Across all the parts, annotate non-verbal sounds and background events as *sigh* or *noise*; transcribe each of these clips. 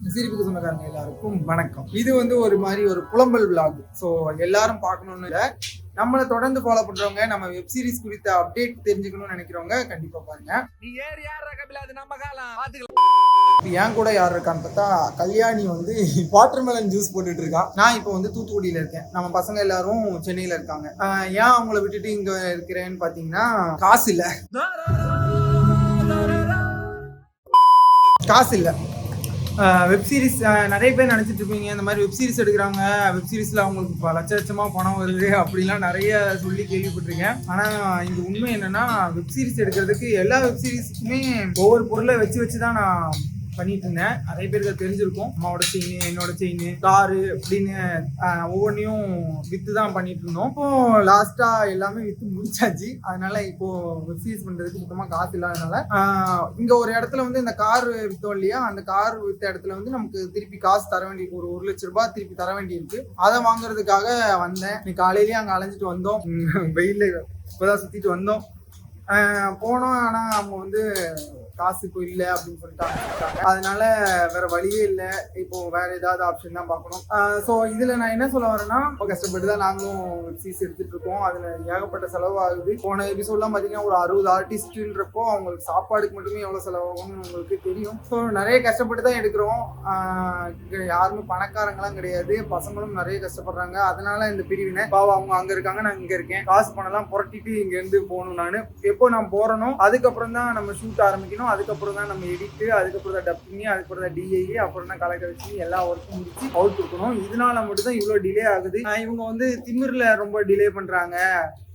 சிரிப்புக்கு சொந்தக்காரங்க எல்லாருக்கும் வணக்கம். இது வந்து ஒரு மாதிரி ஒரு புலம்பல் விளாக் ஸோ எல்லாரும் பார்க்கணும்னு இல்லை. நம்மளை தொடர்ந்து ஃபாலோ பண்றவங்க நம்ம வெப் சீரிஸ் குறித்த அப்டேட் தெரிஞ்சுக்கணும்னு நினைக்கிறவங்க கண்டிப்பா பாருங்க. நீ ஏறு யார் ரகபில அது நம்ம காலம். பாத்துக்கலாம். இப்போ என் கூட யார் இருக்கான்னு பார்த்தா கல்யாணி வந்து வாட்டர்மெலன் ஜூஸ் போட்டுட்டு இருக்கா. நான் இப்போ வந்து தூத்துக்குடியில இருக்கேன். நம்ம பசங்க எல்லாரும் சென்னையில இருக்காங்க. ஏன் அவங்கள விட்டுட்டு இங்க இருக்கிறேன்னு பாத்தீங்கன்னா காசு இல்ல. காசு இல்ல வெப் சீரிஸ் நிறைய பேர் நினச்சிட்டு இருப்பீங்க இந்த மாதிரி வெப் சீரிஸ் எடுக்கிறாங்க வெப் சீரிஸில் அவங்களுக்கு இப்போ லட்ச லட்சமாக பணம் வருது அப்படிலாம் நிறைய சொல்லி கேள்விப்பட்டிருக்கேன். ஆனால் இந்த உண்மை என்னென்னா வெப் சீரிஸ் எடுக்கிறதுக்கு எல்லா வெப் சீரிஸுக்குமே ஒவ்வொரு பொருளை வச்சு வச்சு தான் நான் பண்ணிட்டு இருந்தேன் நிறைய பேருக்கு தெரிஞ்சிருக்கும். அம்மாவோட செயின் என்னோட செயின் காரு அப்படின்னு ஒவ்வொன்றையும் வித்து தான் பண்ணிட்டு இருந்தோம் இப்போ லாஸ்டா எல்லாமே வித்து முடிச்சாச்சு. அதனால இப்போ சீஸ் பண்றதுக்கு சுத்தமா காசு இல்லாதனால இங்க ஒரு இடத்துல வந்து இந்த கார் வித்தோம் இல்லையா? அந்த கார் வித்த இடத்துல வந்து நமக்கு திருப்பி காசு தர வேண்டிய ஒரு ஒரு லட்ச ரூபாய் திருப்பி தர வேண்டியிருக்கு. அதை வாங்குறதுக்காக வந்தேன். இன்னைக்கு காலையிலேயே அங்க அலைஞ்சிட்டு வந்தோம். வெயிலில் இப்போதான் இப்பதான் சுத்திட்டு வந்தோம். போனோம். ஆனா அவங்க வந்து காசு இப்போ இல்லை அப்படின்னு சொல்லிட்டு அதனால வேற வழியே இல்லை. இப்போ வேற ஏதாவது ஆப்ஷன் தான் பார்க்கணும். ஸோ இதுல நான் என்ன சொல்ல வரேன்னா இப்போ கஷ்டப்பட்டு தான் நாங்களும் சீஸ் எடுத்துட்டு இருக்கோம். அதுல ஏகப்பட்ட செலவு ஆகுது போன எபிசோட்லாம் பார்த்தீங்கன்னா ஒரு அறுபது ஆர்டிஸ்ட்ன்றப்போ அவங்களுக்கு சாப்பாடுக்கு மட்டுமே எவ்வளோ செலவாகும்னு உங்களுக்கு தெரியும். ஸோ நிறைய கஷ்டப்பட்டு தான் எடுக்கிறோம் யாருமே பணக்காரங்களாம் கிடையாது. பசங்களும் நிறைய கஷ்டப்படுறாங்க. அதனால இந்த பிரிவினை. பாவம் அவங்க அங்க இருக்காங்க நான் இங்க இருக்கேன். காசு பணம்லாம் புரட்டிட்டு இங்க இருந்து போகணும் நான். எப்போ நான் போறனோ அதுக்கப்புறம் தான் நம்ம ஷூட் ஆரம்பிக்கணும். அதுக்கப்புறம் தான் நம்ம எடிட்டு அதுக்கப்புறம் தான் டப்பிங்கு அதுக்கப்புறம் தான் டிஐ அப்புறம் தான் கலெக்டர் வச்சு எல்லா ஒர்க்கும் முடிச்சு அவுட் கொடுக்கணும். இதனால மட்டும் தான் இவ்வளோ டிலே ஆகுது இவங்க வந்து திமிரில் ரொம்ப டிலே பண்ணுறாங்க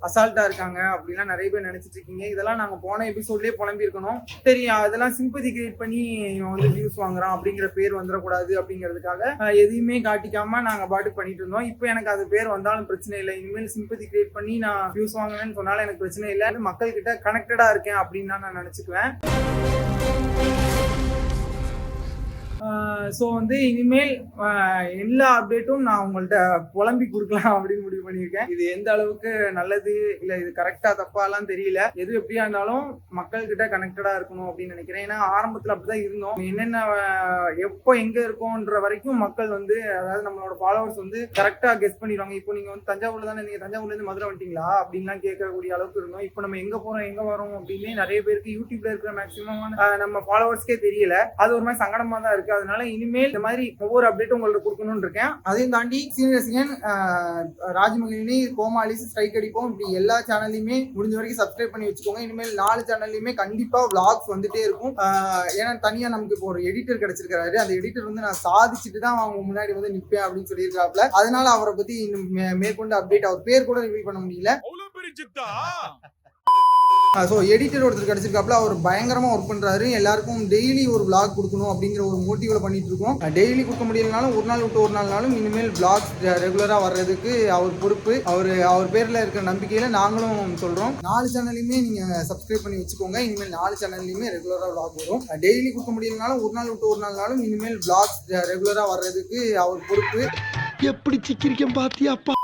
அசால்ட்டாக இருக்காங்க அப்படிலாம் நிறைய பேர் நினச்சிட்டு இருக்கீங்க. இதெல்லாம் நாங்கள் போன எபிசோட்லேயே புலம்பியிருக்கணும். சரி அதெல்லாம் சிம்பதி கிரியேட் பண்ணி இவன் வந்து வியூஸ் வாங்குறான் அப்படிங்கிற பேர் வந்துடக்கூடாது அப்படிங்கிறதுக்காக எதையுமே காட்டிக்காம நாங்கள் பாட்டு பண்ணிட்டு இருந்தோம். இப்போ எனக்கு அது பேர் வந்தாலும் பிரச்சனை இல்லை. இனிமேல் சிம்பதி கிரியேட் பண்ணி நான் வியூஸ் வாங்கினேன்னு சொன்னாலும் எனக்கு பிரச்சனை இல்லை. மக்கள் கிட்ட இருக்கேன் அப்படின்னு நான் நினச்சிக்குவேன். Thank you. ஸோ வந்து இனிமேல் எல்லா அப்டேட்டும் நான் உங்கள்கிட்ட புலம்பி கொடுக்கலாம் அப்படின்னு முடிவு பண்ணியிருக்கேன். இது எந்த அளவுக்கு நல்லது இல்லை இது கரெக்டாக தப்பாலாம் தெரியல. எது எப்படியா இருந்தாலும் மக்கள்கிட்ட கனெக்டடாக இருக்கணும் அப்படின்னு நினைக்கிறேன். ஏன்னா ஆரம்பத்தில் அப்படி தான் இருந்தோம். என்னென்ன எப்போ எங்கே இருக்கோன்ற வரைக்கும் மக்கள் வந்து அதாவது நம்மளோட ஃபாலோவர்ஸ் வந்து கரெக்டாக கெஸ் பண்ணிடுவாங்க. இப்போ நீங்கள் வந்து தஞ்சாவூரில் தானே நீங்கள் தஞ்சாவூர்லேருந்து மதுரை வந்துட்டீங்களா? அப்படின்லாம் கேட்கக்கூடிய அளவுக்கு இருந்தோம். இப்போ நம்ம எங்கே போகிறோம் எங்கே வரோம் அப்படின்னு நிறைய பேருக்கு யூடியூப்ல இருக்கிற மேக்ஸிமம் நம்ம ஃபாலோவர்ஸ்க்கே தெரியல. அது ஒரு மாதிரி சங்கடமாக தான் இருக்குது அதனால இனிமேல் இந்த மாதிரி ஒவ்வொரு அப்டேட்டும் உங்களுக்கு கொடுக்கணும்னு இருக்கேன். அதையும் தாண்டி சீனியர் ரசிகன் ராஜமகிழினி கோமாலிஸ் ஸ்ட்ரைக் அடிப்போம். இப்படி எல்லா சேனல்லையுமே முடிஞ்ச வரைக்கும் சப்ஸ்கிரைப் பண்ணி வச்சுக்கோங்க. இனிமேல் நாலு சேனல்லையுமே கண்டிப்பா விளாக்ஸ் வந்துட்டே இருக்கும். ஏன்னா தனியா நமக்கு இப்போ ஒரு எடிட்டர் கிடைச்சிருக்காரு. அந்த எடிட்டர் வந்து நான் சாதிச்சுட்டு தான் அவங்க முன்னாடி வந்து நிப்பேன் அப்படின்னு சொல்லியிருக்காப்ல அதனால அவரை பத்தி இன்னும் மேற்கொண்டு அப்டேட் அவர் பேர் கூட ரிவீல் பண்ண முடியல. அவ்வளவு ஸோ எடிட்டர் ஒருத்தர் கிடைச்சிருக்காப்புல அவர் பயங்கரமாக ஒர்க் பண்ணுறாரு எல்லாருக்கும் டெய்லி ஒரு vlog கொடுக்கணும் அப்படிங்கிற ஒரு மோட்டிவில் பண்ணிட்டு இருக்கோம் டெய்லி கொடுக்க முடியலனாலும் ஒரு நாள் விட்டு ஒரு நாள்னாலும் இனிமேல் vlogs ரெகுலராக வர்றதுக்கு அவர் பொறுப்பு. அவர் அவர் பேரில் இருக்கிற நம்பிக்கையில் நாங்களும் சொல்கிறோம் நாலு சேனல்லையுமே நீங்கள் சப்ஸ்கிரைப் பண்ணி வச்சுக்கோங்க. இனிமேல் நாலு சேனல்லையுமே ரெகுலராக vlog வரும். டெய்லி கொடுக்க முடியலனாலும் ஒரு நாள் விட்டு ஒரு நாள்னாலும் இனிமேல் vlogs ரெகுலராக வர்றதுக்கு அவர் பொறுப்பு. எப்படி சிக்கிரிக்கம் பாத்தியாப்பா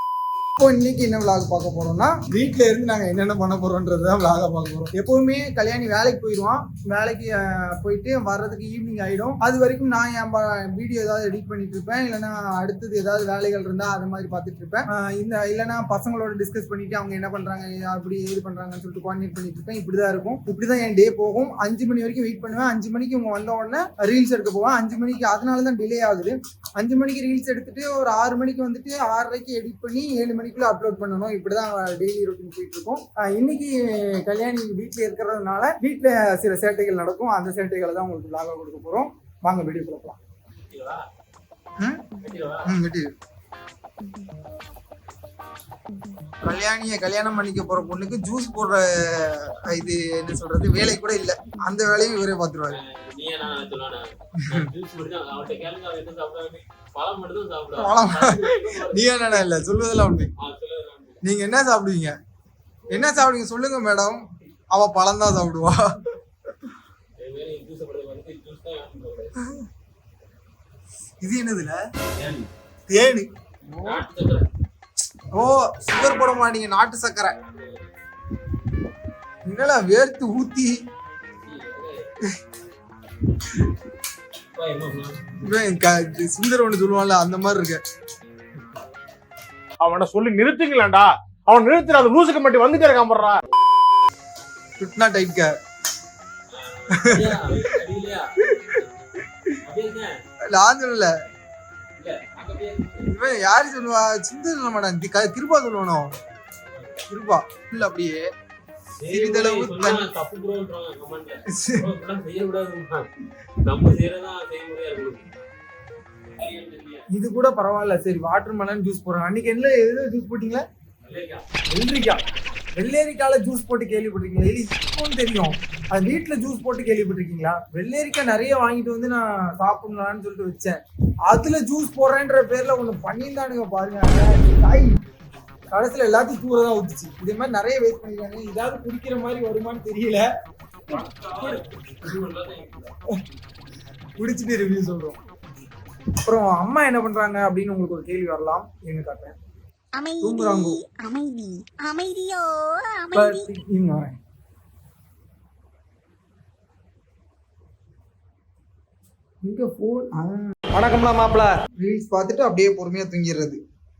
இப்போ இன்னைக்கு என்ன vlog பார்க்க போறோம்னா வீட்ல இருந்து நாங்க என்னென்ன பண்ண போறோம்ன்றது தான் பார்க்க போறோம். எப்பவுமே கல்யாணி வேலைக்கு போயிடுவான் வேலைக்கு போயிட்டு வர்றதுக்கு ஈவினிங் ஆயிடும். அது வரைக்கும் நான் என் வீடியோ ஏதாவது எடிட் பண்ணிட்டு இருப்பேன். இல்லைன்னா அடுத்தது ஏதாவது வேலைகள் இருந்தா அது மாதிரி பார்த்துட்டு இருப்பேன். இந்த இல்லைன்னா பசங்களோட டிஸ்கஸ் பண்ணிட்டு அவங்க என்ன பண்றாங்க அப்படி ஏது பண்றாங்கன்னு சொல்லிட்டு கோஆர்டினேட் பண்ணிட்டு இருப்பேன். இப்படிதான் இருக்கும். இப்படிதான் என் டே போகும். அஞ்சு மணி வரைக்கும் வெயிட் பண்ணுவேன். அஞ்சு மணிக்கு இவங்க வந்த உடனே ரீல்ஸ் எடுக்க போவேன். அஞ்சு மணிக்கு அதனால தான் டிலே ஆகுது. அஞ்சு மணிக்கு ரீல்ஸ் எடுத்துட்டு ஒரு ஆறு மணிக்கு வந்துட்டு ஆறரைக்கு எடிட் பண்ணி ஏழு மணிக்கு மணிக்குள்ள அப்லோட் பண்ணணும். இப்படிதான் டெய்லி ரொட்டீன் போயிட்டு இருக்கும் இன்னைக்கு கல்யாணி வீட்டில் இருக்கிறதுனால வீட்டில் சில சேட்டைகள் நடக்கும். அந்த சேட்டைகளை தான் உங்களுக்கு vlog-ஆ கொடுக்க போறோம். வாங்க வீடியோ கொடுக்கலாம் கல்யாணிய கல்யாணம் பண்ணிக்க போற பொண்ணுக்கு ஜூஸ் போடுற இது என்ன சொல்றது? வேலை கூட இல்ல. அந்த வேலையும் இவரே பாத்துருவாரு பழம் நீ என்னடா இல்ல? சொல்லுவதெல்லாம் உண்மை. நீங்க என்ன சாப்பிடுவீங்க? என்ன சாப்பிடுவீங்க சொல்லுங்க மேடம் அவ பழம் தான் சாப்பிடுவா. இது என்னதுல? தேனு. சக்கரை. ஓ சுகர் போட மாட்டீங்க நாட்டு சர்க்கரை. என்னடா வேர்த்து ஊத்தி. சுந்தர் ஒண்ணு சொல்லுவான்ல அந்த மாதிரி இருக்கு. அவனை சொல்லி நிறுத்துங்களேன்டா. அவன் நிறுத்துற அந்த லூசுக்கு மட்டும் வந்துட்டே இருக்கான் போடுறா சுட்னா டைப்க. நான் சொல்லல. இவன் யாரு சொல்லுவா? சொல்ல மாட்டான் தி- க- கிருபா சொல்லுவானோ? கிருபா இல்ல அப்படியே. சிறிதளவு. இது கூட பரவாயில்ல. சரி வாட்டர் மெலன் ஜூஸ் போடுறாங்க. அன்னைக்கு என்ன எது ஜூஸ் போட்டீங்களா? வெள்ளரிக்காய். வெள்ளரிக்கால ஜூஸ் போட்டு கேள்விப்பட்டிருக்கீங்களா? இது இப்போன்னு தெரியும். அது வீட்டுல ஜூஸ் போட்டு கேள்விப்பட்டிருக்கீங்களா? வெள்ளரிக்காய் நிறைய வாங்கிட்டு வந்து நான் சாப்பிடலாம்னு சொல்லிட்டு வச்சேன். அதுல ஜூஸ் போடுறேன்ற பேர்ல ஒண்ணு பண்ணியிருந்தானுங்க பாருங்க. கடைசியில எல்லாத்தையும் தூர தான் ஊத்துச்சு. இதே மாதிரி நிறைய வேஸ்ட் பண்ணிருக்காங்க. இதாவது குடிக்கிற மாதிரி வருமான்னு தெரியல. குடிச்சிட்டு ரிவ்யூ சொல்றோம். அப்புறம் அம்மா என்ன பண்றாங்க அப்படின்னு உங்களுக்கு ஒரு கேள்வி வரலாம். எங்க காட்டுறேன். அமைதி தூங்குறாங்கோ. அமைதி. அமைதியோ இப்ப அமைதி. இங்க வரேன். இங்க போன் வணக்கம்டா மாப்பிள. ரீல்ஸ் பார்த்துட்டு அப்படியே பொறுமையா தூங்கிடுறது.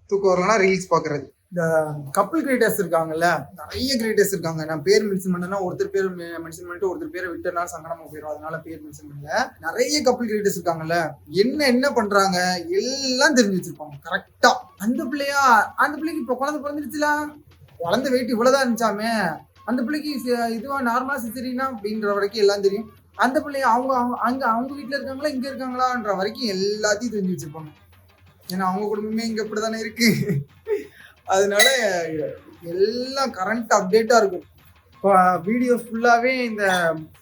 தூக்கம் வரலன்னா ரீல்ஸ் பார்க்கறது. இந்த கப்பல் கிரியேட்டர்ஸ் இருக்காங்கல்ல நிறைய கிரியேட்டர்ஸ் இருக்காங்க. நான் பேர் மென்ஷன் பண்ணனா ஒருத்தர் பேர் மென்ஷன் பண்ணிட்டு ஒருத்தர் பேரை விட்டனால சங்கடமா போயிடும் அதனால பேர் மென்ஷன் பண்ணல. நிறைய கப்பல் கிரியேட்டர்ஸ் இருக்காங்கல்ல என்ன என்ன பண்றாங்க எல்லாம் தெரிஞ்சு வச்சிருப்பாங்க. கரெக்டா அந்த பிள்ளையா அந்த பிள்ளைக்கு இப்போ குழந்தை பிறந்துருச்சுல? குழந்தை வெயிட் இவ்வளவுதான் இருந்துச்சாமே? அந்த பிள்ளைக்கு இதுவா நார்மலா சிசரினா அப்படின்ற வரைக்கும் எல்லாம் தெரியும். அந்த பிள்ளைய அவங்க அவங்க- அங்க அவங்க வீட்டுல இருக்காங்களா இங்க இருக்காங்களான்ற வரைக்கும் எல்லாத்தையும் தெரிஞ்சு வச்சிருப்பாங்க. ஏன்னா அவங்க குடும்பமே இங்க இப்படிதானே இருக்கு. அதனால எல்லாம் கரண்ட் அப்டேட்டாக இருக்கும். இப்போ வீடியோஸ் ஃபுல்லாகவே இந்த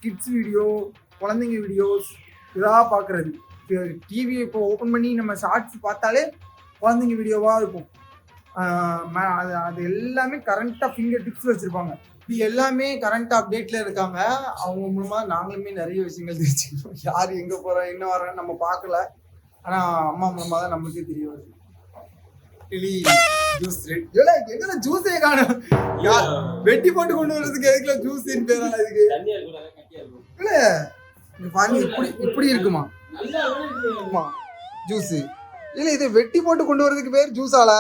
கிட்ஸ் வீடியோ குழந்தைங்க வீடியோஸ் இதாக பார்க்கறது டிவி இப்போ ஓப்பன் பண்ணி நம்ம ஷார்ட்ஸ் பார்த்தாலே குழந்தைங்க வீடியோவாக இருக்கும். அது அது எல்லாமே கரண்ட்டாக ஃபிங்கர் டிப்ஸ் வச்சுருப்பாங்க. இது எல்லாமே கரண்ட் அப்டேட்டில் இருக்காங்க. அவங்க மூலமாக நாங்களுமே நிறைய விஷயங்கள் தெரிஞ்சுக்கிறோம். யார் எங்கே போகிறோம் என்ன வரான்னு நம்ம பார்க்கல. ஆனால் அம்மா மூலமாக தான் நமக்கே தெரிய வருது. கிளி ஜூஸ் ஜூஸே காணும்? வெட்டி போட்டு கொண்டு வர்றதுக்கு எதுக்குல ஜூஸ் பேரான இதுக்கு. இல்ல பாருங்க இப்படி இப்படி இருக்குமா? ஆமா ஜூஸ் இல்ல இது வெட்டி போட்டு கொண்டு வரதுக்கு பேர் ஜூஸால?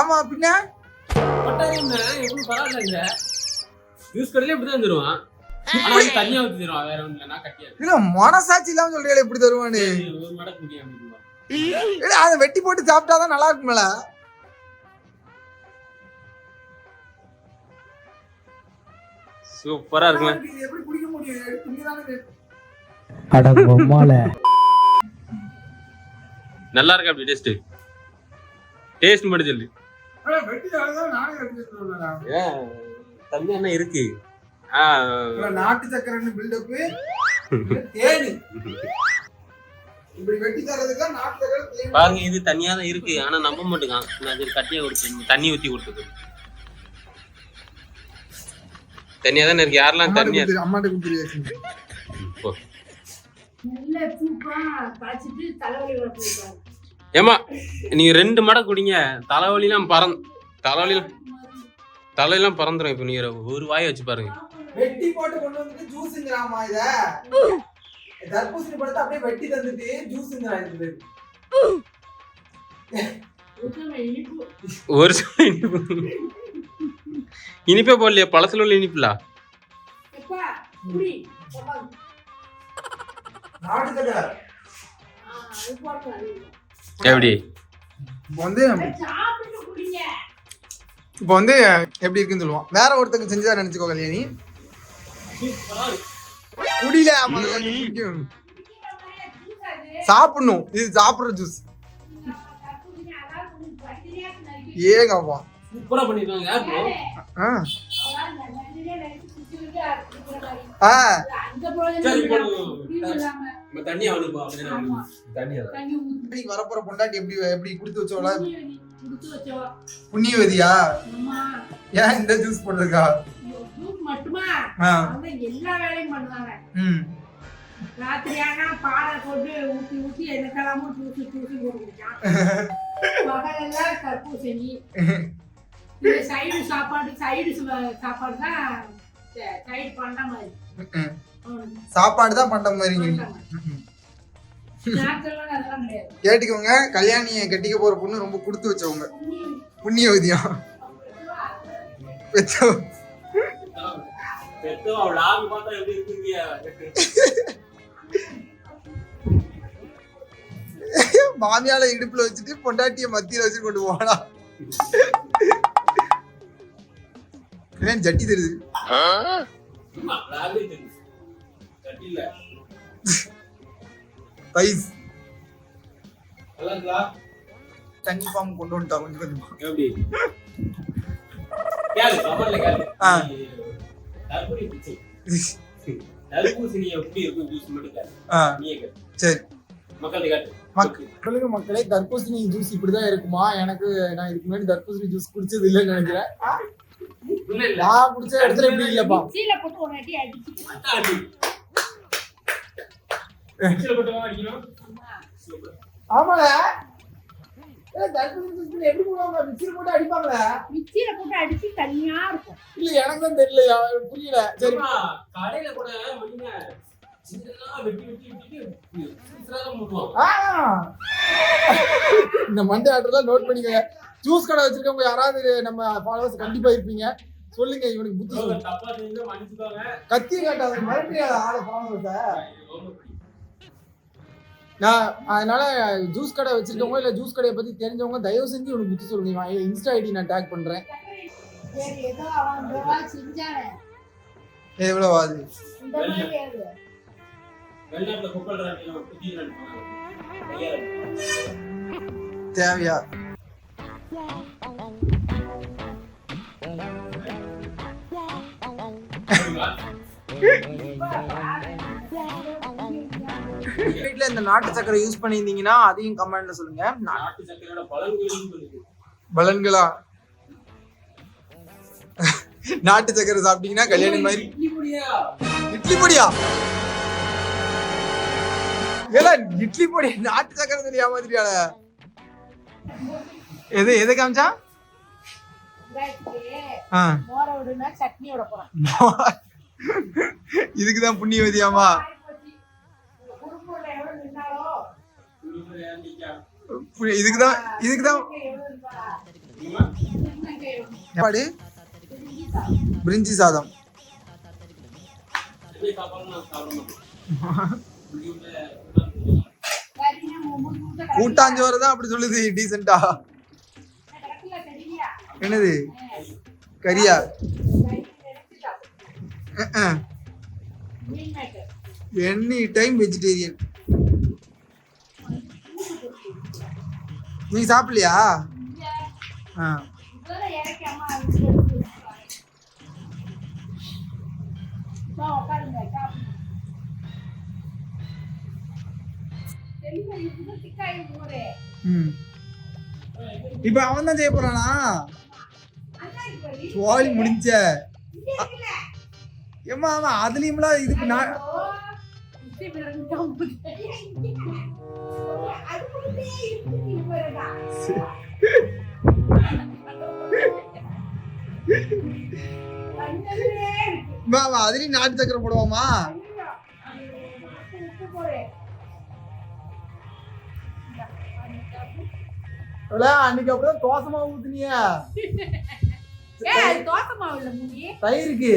ஆமா பின்ன? juice கடையில இப்படிதான் தருவான். தருவான், இல்ல, மனசாட்சி இல்லாம சொல்றீங்களே அப்படின்னுவான். இல்ல அதை வெட்டி போட்டு சாப்பிட்டாதான் நல்லா இருக்கும்ல சூப்பரா இருக்குங்க இது எப்படி குடிக்க முடியும்? துணிதானே நல்லா இருக்கு அப்படி டேஸ்ட் டேஸ்ட் மட்டும் சொல்லு. தண்ணி என்ன இருக்கு. நாட்டு சக்கரைன்னு *laughs* பில்டப் தேனி. பாருங்க இது தனியா தான் இருக்கு. ஆனா நம்ப மாட்டேங்கான் நான் அது கட்டியா கொடுத்து தண்ணி ஊத்தி கொடுத்தது. தனியா தானே இருக்கு? யாரெல்லாம் தண்ணியா அம்மாட்ட கொடுத்துரு போ. நல்ல சூப்பா காய்ச்சிட்டு தலைவலி வர போயிருக்காரு ஏமா நீங்க ரெண்டு மடை குடிங்க. தலைவலிலாம் பறந் தலைவலி தலையெல்லாம் பறந்துரும். இப்ப நீங்க ஒரு வாயை வச்சு பாருங்க. வெட்டி போட்டு கொண்டு வந்துட்டு ஜூஸ்ங்கறாமா இத. தர்பூசணி பழத்தை அப்படியே வெட்டி தந்துட்டு ஜூஸ்ங்கறா இது ஒரு சில இனிப்பு. இனிப்பே போடலையா பழத்துல உள்ள இனிப்புலா. எப்படி? இப்போ வந்து இப்போ வந்து எப்படி இருக்குன்னு சொல்லுவான் வேற ஒருத்தங்க செஞ்சதா நினைச்சுக்கோ கல்யாணி குடியில. சாப்பிடணும். இது சாப்பிடுற ஜூஸ் நறுக்கி ஏங்கப்பா சூப்பரா பண்ணிருக்காங்க வரப்போற பொண்டாட்டி எப்படி எப்படி கொடுத்து வச்சோல. புண்ணியவதியா? அம்மா, ஏன் இந்த ஜூஸ் போட்டிருக்கா? மட்டுமா? அவங்க எல்லா வேலையும் பண்ணுவாங்க. ம். ராத்திரியானா பாலை போட்டு ஊத்தி ஊத்தி எனக்கெல்லாமும் தூசி தூசி போட்டு குடிச்சான் பகலெல்லாம் *laughs* *laughs* இந்த சைடு சாப்பாடு சைடு சாப்பாடு தான் சைடு பண்ண மாதிரி. சாப்பாடு தான் பண்ற மாதிரி. கேட்டுக்கோங்க கல்யாணியை கட்டிக்க போற பொண்ணு ரொம்ப கொடுத்து வச்சவங்க. புண்ணியவதியம் பெத்தவ பெத்தோ அவள் ஆவி பார்த்தா எப்படி இருக்குங்க மாமியால இடுப்புல வச்சுட்டு பொண்டாட்டிய மத்தியில வச்சு கொண்டு போனா ஏன் ஜட்டி தெரியுது? இருக்கா தண்ணி ஃபார்ம் கொண்டு வந்துட்டா கொஞ்சம் கொஞ்சமா. எப்படி? தர்பூரி பிச்சை எப்படி இருக்கும் ஜூஸ் மட்டும் சரி. மக்கள்கிட்ட கேட்டு. மக்- சொல்லுங்க மக்களே தர்பூசணி ஜூஸ் இப்படிதான் இருக்குமா? எனக்கு நான் இதுக்கு முன்னாடி தர்பூசணி ஜூஸ் குடிச்சது இல்லைன்னு நினைக்கிறேன். நான் குடிச்ச இடத்துல இப்படி இல்லப்பா. ஆமாங்க. எப்படி போடுவாங்க? மிக்சியில் போட்டு அடிப்பாங்களே? மிக்ஸியில போட்டு அடிச்சு தனியா இருக்கும். இல்ல எனக்கு தான் தெரியலையா புரியல. சரி. சரிம்மா கடையில கூட! இந்த மண்டே ஆர்டர்லாம் நோட் பண்ணிக்கோங்க. ஜூஸ் கடை வச்சிருக்கவங்க யாராவது நம்ம ஃபாலோவர்ஸ் கண்டிப்பா இருப்பீங்க. சொல்லுங்க இவனுக்கு புத்தி கத்தி காட்டாத மறுபடியும் ஆளை ஃபாலோவர்ஸ. நான் அதனால ஜூஸ் கடை வச்சிருக்கவங்க இல்ல ஜூஸ் கடையை பத்தி தெரிஞ்சவங்க தயவு செஞ்சு இவனுக்கு புத்தி சொல்லுங்க. இன்ஸ்டா ஐடி நான் டேக் செஞ்சானே. எவ்வளவு ஆகுது? இந்த மாதிரி வீட்ல இந்த நாட்டு சக்கரை யூஸ் பண்ணியிருந்தீங்கன்னா அதையும் கமெண்ட்ல சொல்லுங்க. நாட்டு சக்கரையோட பலன்களா நாட்டு சக்கரை சாப்பிட்டீங்கன்னா கல்யாணம் மாதிரி. இட்லி பொடியா? ஏல இட்லி பொடி நாட்டு சக்கரை சொல்லி ஏமாத்திரியால எது எது காமிச்சா? இதுக்குதான் புண்ணியவதியாமா இதுக்குதான் இதுக்குதான் இதுக்கு பிரிஞ்சி சாதம். கூட்டாஞ்சோறு தான் அப்படி சொல்லுது டீசெண்டா என்னது? கரியா எனி டைம் வெஜிடேரியன் நீங்க சாப்பிடலையா இங்க ஆ இப்பதான் இறக்கி அம்மா வீட்டுல எடுத்து வச்சிருக்காங்க. வா, உட்காருங்க, சாப்பிடுங்க. தெளிவா இருக்குது, திக்காய் சாப்பிடலையா ம் இப்போ அவன் தான் செய்ய போறானா அண்ணா முடிஞ்ச ஏமா அவன் அதுலயும்லாம் இதுக்கு நான் அது அவன் அதுலயும் நாட்டு சக்கரை போடுவாமா? அன்னைக்கு அப்படிதான் ஊத்துனிய. அது தோசை மாவு முன்னி தயிருக்கு.